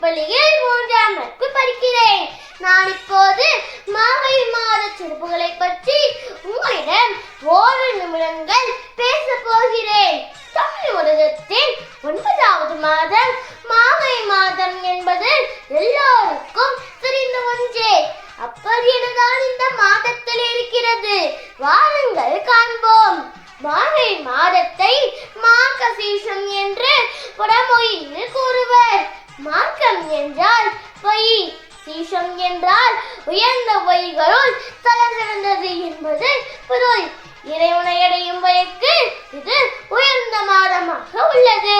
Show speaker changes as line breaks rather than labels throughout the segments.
பள்ளியில் மூன்றாம் வகுப்பு படிக்கிறேன். நான் இப்போது மாவை மாத சிறப்புகளை பற்றி உங்களிடம் ஓரு நிமிடங்கள் பேச போகிறேன். தமிழ் உலகத்தின் ஒன்பதாவது மாதம். மாவை மாதம் என்பது எல்லோருக்கும் தெரிந்த ஒன்றே. அப்படியெனதான் இந்த மாதத்தில் இருக்கிறது. வாருங்கள் காண்போம். மாவை மாதத்தை மாக மாகசீசம் என்று வடமொழியில் கூறுவர். மார்க்கம் என்றால் பொய். சீசம் என்றால் உயர்ந்த பொய்களுள் தலை சிறந்தது என்பது பொருள். இறைவனை அடையும் வயக்கு இது உயர்ந்த மாதமாக உள்ளது.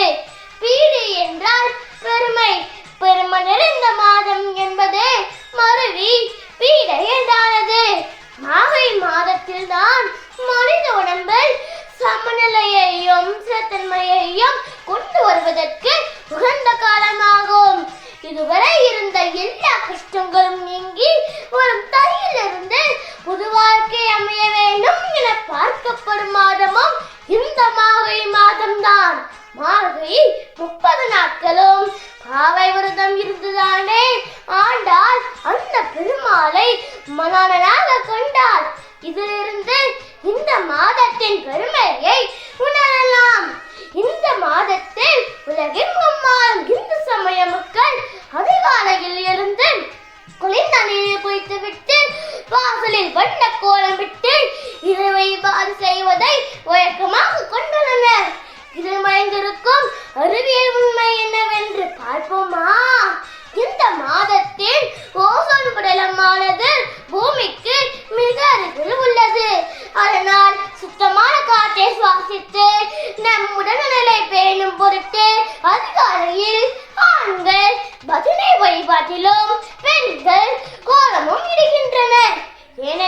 பீடு என்றால் பெருமை. பெருமை நிறைந்த மாதம் என்பது மருவி. பீடை என்றானது. மாகை மாதத்தில் தான் மனித உடம்பில் சமநிலையையும் சிறத்தன்மையையும் கொண்டு வருவதற்கு உகந்த காலமாகும். இதுவரை இருந்த எல்லா கஷ்டங்களும் நீங்கி வரும் தையிலிருந்து புது வாழ்க்கை அமைய வேண்டும் என பார்க்கப்படும் மாதமும் இந்த மாகை மாதம்தான். மார்கழி முப்பது நாட்களும் பாவை விரதம் இருந்துதானே? ஆண்டாள் அந்த பெருமாளை மனநனாக கொண்டாள். இதிலிருந்து இந்த மாதத்தின் பெருமையை உணரலாம். இந்த மாதத்தில் உலகெங்கும் மாறும் இந்து சமய மக்கள் அவ்வாறு செய்வதை வழக்கமாக கொண்டுள்ளனர். இதில் மறைந்திருக்கும் அறிவியல் உண்மை என்னவென்று பார்ப்போமா? இந்த மாதத்தில் ஓசோன் படலமானது பூமிக்கு மிக அருகில் உள்ளது. அதனால் சுத்தமான காற்றை சுவாசித்து நம் உடல்நிலை பேணும் பொருட்டு அதிகாலையில் ஆண்கள் பஜனை வழிபாட்டிலும்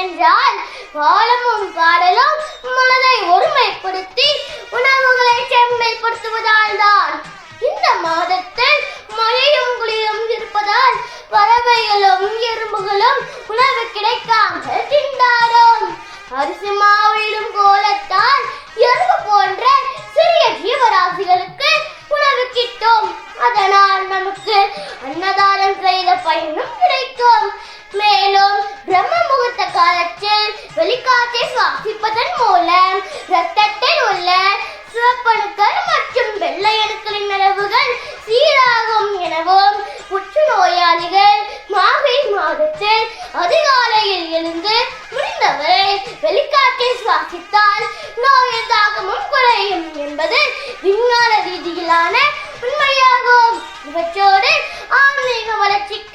என்றால் பாலமும் பாடலும் மனதை ஒருமைப்படுத்தி உணவுகளை செம்மைப்படுத்துவதால் தான். இந்த மாதத்தில் மழையும் குளிரும் இருப்பதால் பறவைகளும் எறும்புகளும் உணவு கிடைக்காமல் திண்டாடும். அரிசி மாவிடும் கோலத்தால் எறும்பு போன்ற காலத்தில் வெளிக்காற்றை சுவாசிப்பதன் மூலம் இரத்தத்தில் உள்ள சிவப்பணுக்கள் மற்றும் வெள்ளை அணுக்களின் அளவுகள் சீராகும் எனவும் புற்றுநோயாளிகள் மாகை மாதத்தில் அதிகாலையில் எழுந்து முடிந்தவரை வெளிக்காற்றை சுவாசித்தால் நோய் தாகமும் குறையும் என்பது விஞ்ஞான ரீதியிலான உண்மையாகும். இவற்றோடு ஆன்மீக வளர்ச்சிக்கு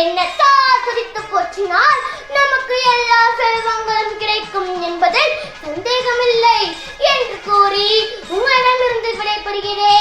எண்ணத்தா குறித்து போற்றினால் நமக்கு எல்லா செல்வங்களும் கிடைக்கும் என்பதில் சந்தேகமில்லை என்று கூறி உங்களிடமிருந்து விடைபெறுகிறேன்.